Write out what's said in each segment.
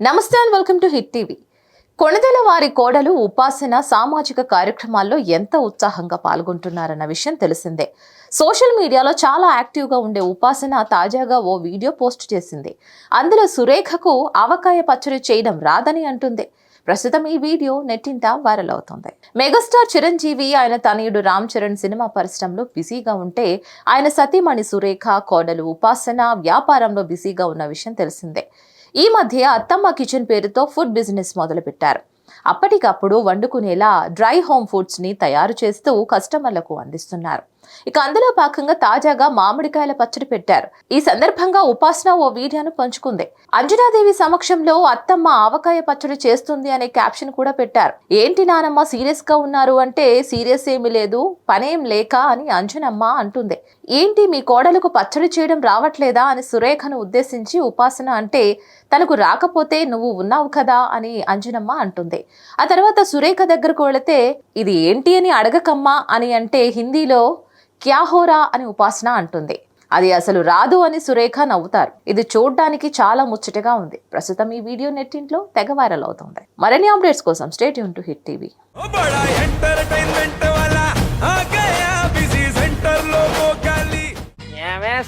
నమస్తే and welcome to hit TV. Konidela వారి కోడలు ఉపాసన సామాజిక కార్యక్రమాల్లో ఎంత ఉత్సాహంగా పాల్గొంటున్నారన్న విషయం తెలిసిందే. సోషల్ మీడియాలో చాలా యాక్టివ్గా ఉండే ఉపాసన తాజాగా ఓ వీడియో పోస్ట్ చేసింది. అందులో సురేఖకు ఆవకాయ పచ్చడి చేయడం రాదని అంటుంది. ప్రస్తుతం ఈ వీడియో నెట్టింట వైరల్ అవుతోంది. మెగాస్టార్ చిరంజీవి ఆయన తనయుడు రామ్ చరణ్ సినిమా పరిశ్రమలో బిజీగా ఉంటే ఆయన సతీమణి సురేఖ కోడలు ఉపాసన వ్యాపారంలో బిజీగా ఉన్న విషయం తెలిసిందే. ఈ మధ్య అత్తమ్మ కిచెన్ పేరుతో ఫుడ్ బిజినెస్ మొదలుపెట్టారు. అప్పటికప్పుడు వండుకునేలా డ్రై హోమ్ ఫుడ్స్ని తయారు చేస్తూ కస్టమర్లకు అందిస్తున్నారు. ఇక అందులో భాగంగా తాజాగా మామిడికాయల పచ్చడి పెట్టారు. ఈ సందర్భంగా ఉపాసన ఓ వీడియోను పంచుకుంది. అంజనాదేవి సమక్షంలో అత్తమ్మ ఆవకాయ పచ్చడి చేస్తుంది అనే క్యాప్షన్ కూడా పెట్టారు. ఏంటి నానమ్మ సీరియస్గా ఉన్నారు అంటే సీరియస్ ఏమీ లేదు పనేం లేక అని అంజనమ్మ అంటుంది. ఏంటి మీ కోడలకు పచ్చడి చేయడం రావట్లేదా అని సురేఖను ఉద్దేశించి ఉపాసన అంటే తనకు రాకపోతే నువ్వు ఉన్నావు కదా అని అంజనమ్మ అంటుంది. ఆ తర్వాత సురేఖ దగ్గరకు వెళితే ఇది ఏంటి అని అడగకమ్మా అని అంటే హిందీలో క్యాహోరా అని ఉపాసన అంటుంది. అది అసలు రాదు అని సురేఖ నవ్వుతారు. ఇది చూడడానికి చాలా ముచ్చటగా ఉంది. ప్రస్తుతం ఈ వీడియో నెట్టింట్లో తెగ వైరల్ అవుతుంది. మరిన్ని అప్డేట్స్ కోసం స్టేట్ యూన్ టు హిట్ టీవీ.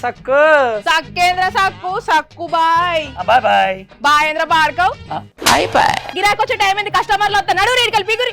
సక్కు? సక్కేంద్ర సక్కు సక్కు బాయ్. Bye bye. బాయేంద్ర భార్గవ్ బాయ్ బాయ్. గిరాకొచ్చే టైం ఏంది? కస్టమర్లు వస్తా నడు రేడికల్ పిగురి